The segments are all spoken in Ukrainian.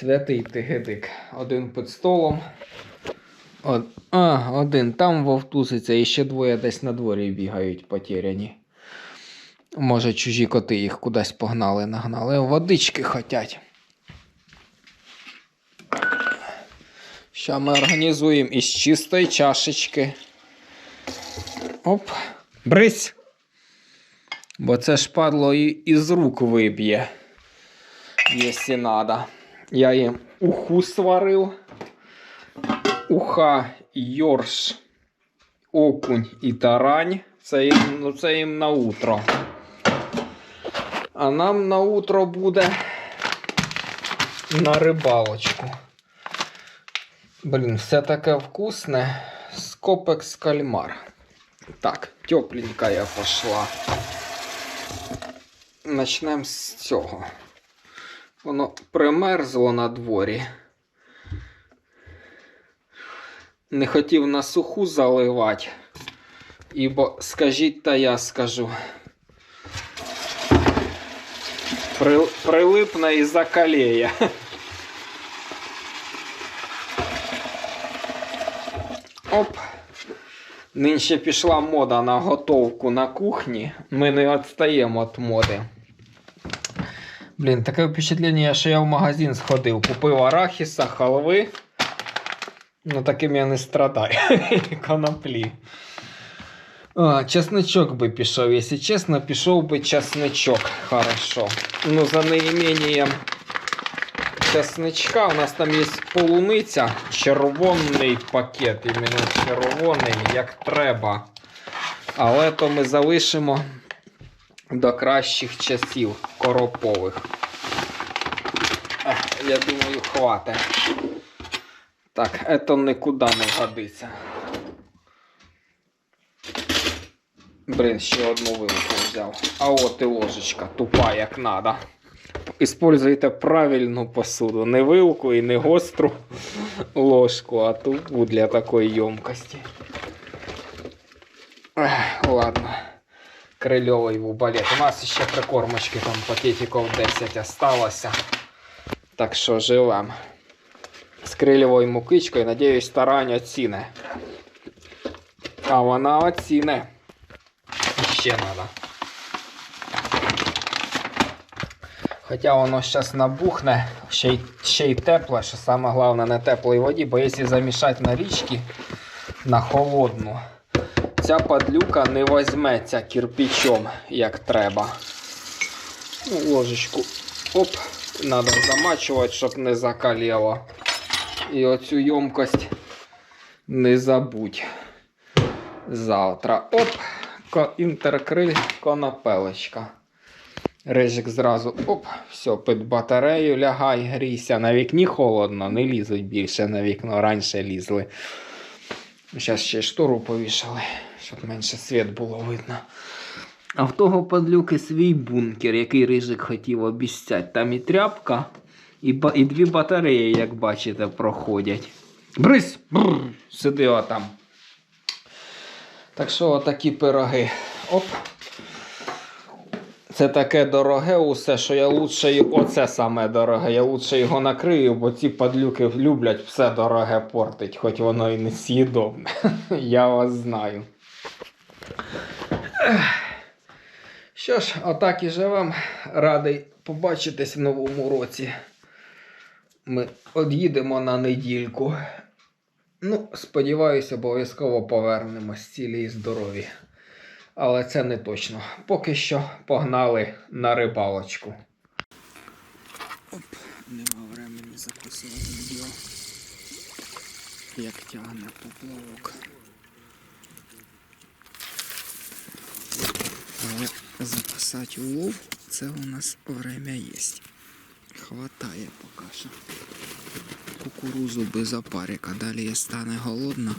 Святий тигедик. Один під столом. Од... А, один там вовтузиться, і ще двоє десь на дворі бігають потеряні. Може, чужі коти їх кудись погнали, нагнали. Водички хотять. Ща ми організуємо із чистої чашечки. Оп. Брись. Бо це ж падло і із рук виб'є. Якщо надо. Я їм уху сварив. Уха, йорш, окунь і тарань. Це їм, ну, це їм на утро. А нам на утро буде на рибалочку. Блін, все таке вкусне. Скопекс кальмар. Так, тепленькая пошла. Начнемо з цього. Воно примерзло на дворі. Не хотів на суху заливати. Ібо скажіть, та я скажу. При, прилипне і закаліє. Оп. Нинче пішла мода на готовку на кухні. Ми не відстаємо від моди. Блін, таке впечатлення, що я в магазин сходив, купив арахіса, халви. Ну, таким я не страдаю. Коноплі. А, чесничок би пішов, якщо чесно, пішов би чесничок. Хорошо. Ну, за неімением чесничка у нас там є полуниця, червоний пакет, іменно червоний, як треба. Але то ми залишимо до кращих часів коропових. Ех, Я думаю, хватить. Так, это нікуди не годиться. Блін, ще одну вилку взяв. А от і ложечка, тупа як надо. Используйте правильну посуду. Не вилку і не гостру ложку, а тупу для такої ємкості. Ладно. Крильовий вубалет. У нас ще прикормочки там пакетиків 10 осталося. Так що живем. З крильовою мукичкою, надіюсь, тарань оціне. А вона оціне. Ще треба. Хоча воно зараз набухне, ще й, ще й тепле, що саме головне на теплій воді, бо якщо замішати на річки на холодну, ця падлюка не візьметься кирпичом, як треба. Ну, ложечку оп, треба замачувати, щоб не закаліло. І оцю ємкость не забудь. Завтра. Оп, інтеркриль конопелечка. Рижик зразу оп, все, під батарею лягай, грійся. На вікні холодно, не лізуть більше на вікно, раніше лізли. Зараз ще й штору повішали, щоб менше світ було видно. А в того падлюки свій бункер, який рижик хотів обіцяти. Там і тряпка, і, ба- і дві батареї, як бачите, проходять. Брись! Бррр, сиди отам. Так що отакі пироги. Оп. Це таке дороге усе, що я лучше оце саме дороге. Я лучше його накрию, бо ці падлюки люблять все дороге портить, хоч воно і не з'їдобне. Я вас знаю. Що ж, отак і живем. Радий побачитись в новому році. Ми од'їдемо на недільку. Ну, сподіваюся, обов'язково повернемось цілі і здорові. Але це не точно. Поки що погнали на рибалочку. Оп, нема времени записувати відео. Як тягне поплавок. Але записати улов це у нас время є. Хватає поки що. Кукурузу без опарика. Далі я стане голодна.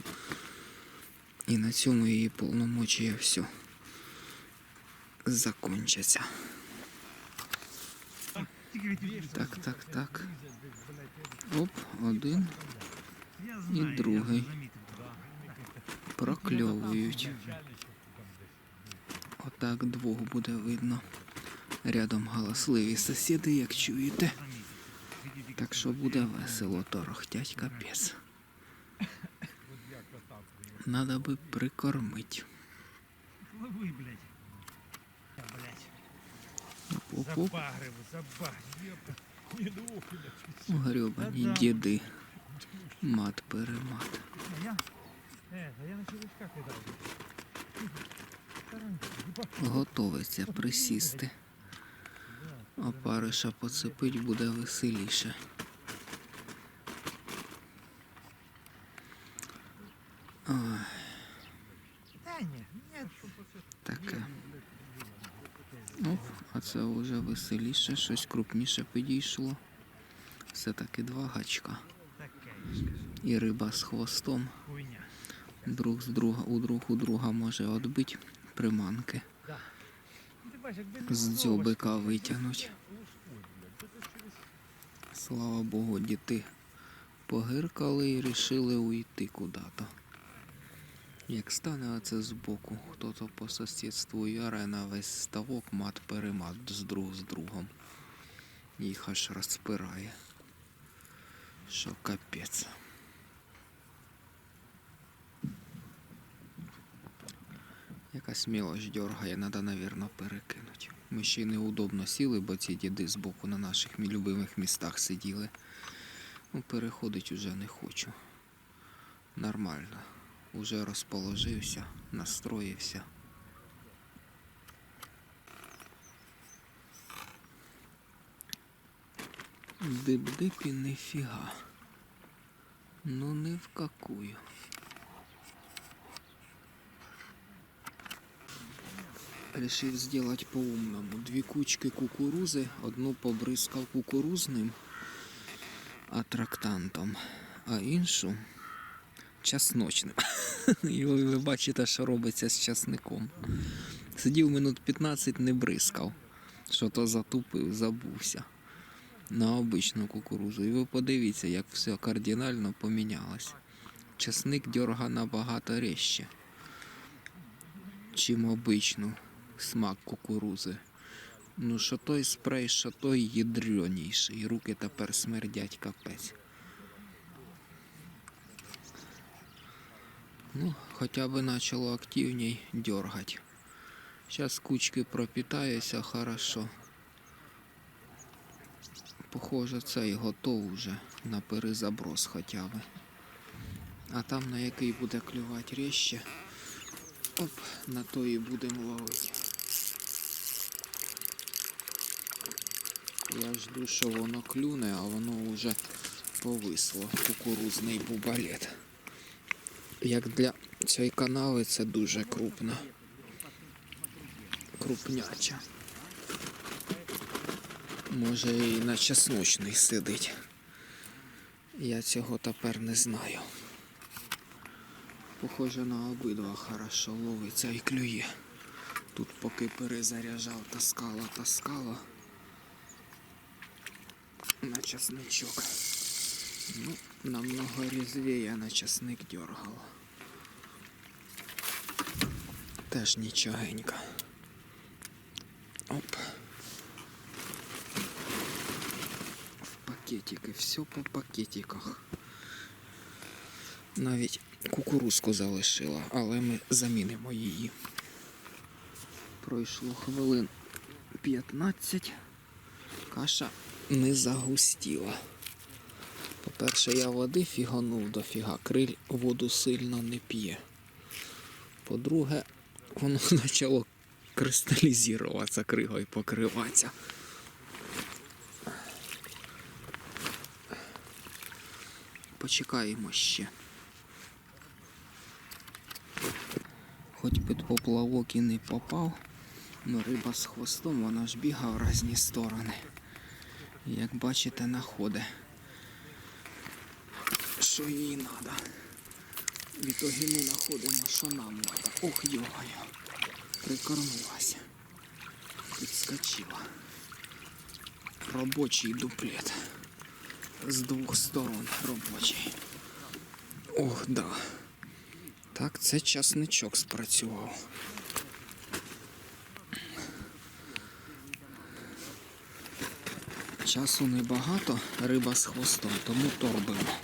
І на цьому її повномочія все закончаться. Так, так, так. Оп, один і другий. Прокльовують. Отак двох буде видно. Рядом галасливі сусіди, як чуєте. Так Так що буде весело торохтять капець. Надо би прикормить. Блядь. Грьобані Та-да. діди. Мат перемат. Летал. Готовиться присісти. А париша поцепить буде веселіше. Ой, Да не, нет. таке. Оп, а це вже веселіше, щось крупніше підійшло. Все-таки два гачка. І риба з хвостом. Друг з друга, у друг у друга може відбити приманки. З дзьобика витягнуть. Слава Богу, діти погиркали і рішили уйти куди-то. Як стане оце збоку, хто-то по сусідству і арена весь ставок мат-перемат з друг з другом. Їх аж розпирає. Що капець. Якась мілоч дергає, треба, навірно, перекинути. Ми ще й неудобно сіли, бо ці діди збоку на наших любимих містах сиділи. Ну, переходить уже не хочу. Нормально. Уже розположився, настроївся. Дип-дип і нифіга. Ну не в какую. Решив сделать по-умному. Дві кучки кукурузи, одну побризкав кукурузним атрактантом, а іншу часночним. І ви бачите, що робиться з часником. Сидів минут 15, не бризкав. Що то затупив, забувся на обичну кукурузу. І ви подивіться, як все кардинально помінялось. Часник дьорга набагато резче, чим обичну смак кукурузи. Ну, що той спрей, що той ядреніший. Руки тепер смердять капець. Ну, хоча б почало активней дергать. Сейчас кучки пропитаюся хорошо. Похоже, цей готов уже на перезаброс хоча б. А там на який буде клювати резче. Оп, на то і будемо ловити. Я жду, що воно клюне, а воно вже повисло. Кукурузний бубалет. Як для цієї канави це дуже крупно. Крупняча. Може і на чесночний сидить. Я цього тепер не знаю. Похоже на обидва хорошо ловиться і клює. Тут поки перезаряджав, таскала, таскала. На чесничок. Ну, намного резвее на часник дергала. Теж нічогенько. Оп. В пакетики, все по пакетиках. Навіть кукурузку залишила, але ми замінимо її. Пройшло хвилин 15. Каша не загустіла. По-перше, я води фіганув дофіга, криль воду сильно не п'є. По-друге, воно почало кристалізуватися кригою покриватися. Почекаємо ще. Хоч під поплавок і не попав, але риба з хвостом, вона ж бігає в різні сторони. Як бачите, находить, що їй треба. В ітогі ми знаходимо, що нам треба. Ох, йогаю. Прикормилася. Підскочила. Робочий дуплет. З двох сторон робочий. Ох, да. Так, це часничок спрацював. Часу небагато, риба з хвостом, тому торбимо.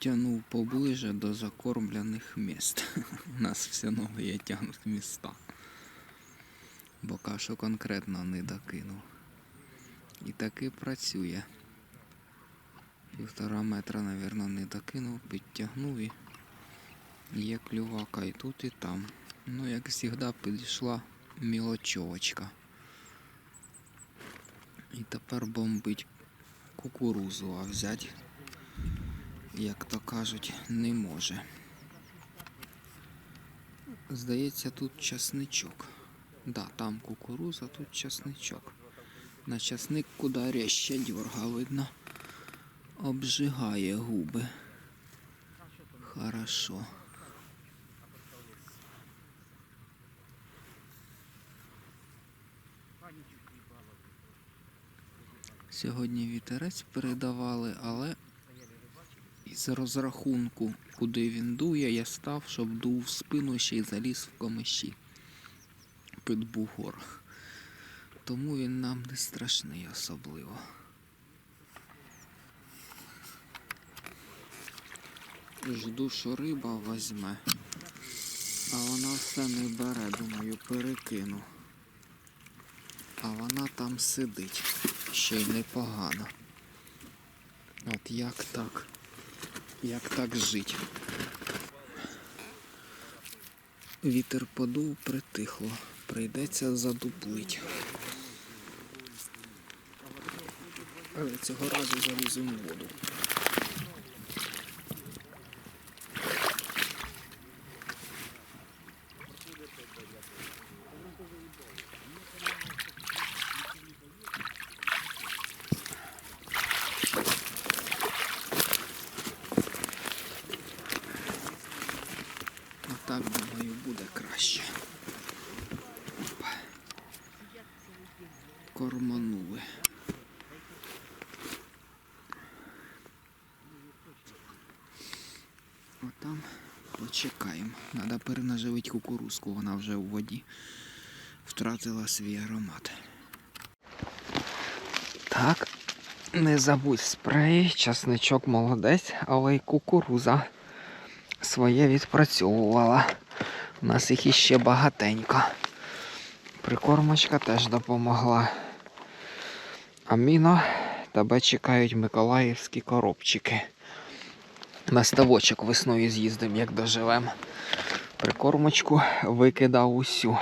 Підтягнув поближе до закормлених міст. У нас все нові тягнуть міста. Бо кашу конкретно не докинув. І таки працює. Півтора метра, напевно, не докинув, підтягнув і є клювака і тут, і там. Ну, як завжди, підійшла мілочовочка. І тепер бомбить кукурузу, а взяти, як то кажуть, не може. Здається, тут часничок. Да, там кукуруза, тут часничок. На часник куди резче дьорга, видно. Обжигає губи. Хорошо. Сьогодні вітерець передавали, але із розрахунку, куди він дує, я став, щоб дув в спину ще й заліз в комиші під бугор. Тому він нам не страшний особливо. Жду, що риба возьме. А вона все не бере, думаю, перекину. А вона там сидить. Ще й непогано. От як так? Як так жить? Вітер подув, притихло. Прийдеться задуплить. Але цього разу заліземо в воду. Отак, думаю, буде краще. Опа. Корманули. Отам почекаємо. Треба перенаживити кукурузку, вона вже у воді втратила свій аромат. Так, не забудь спрей, часничок молодець, але й кукуруза своє відпрацьовувала. У нас їх іще багатенько. Прикормочка теж допомогла. Аміно, тебе чекають миколаївські коробчики. На ставочок весною з'їздимо, як доживемо. Прикормочку викидав усю.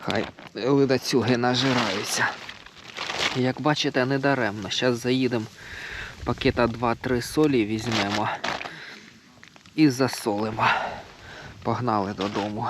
Хай ледацюги нажираються. Як бачите, не даремно. Зараз заїдемо пакета 2-3 солі візьмемо і засолимо. Погнали додому.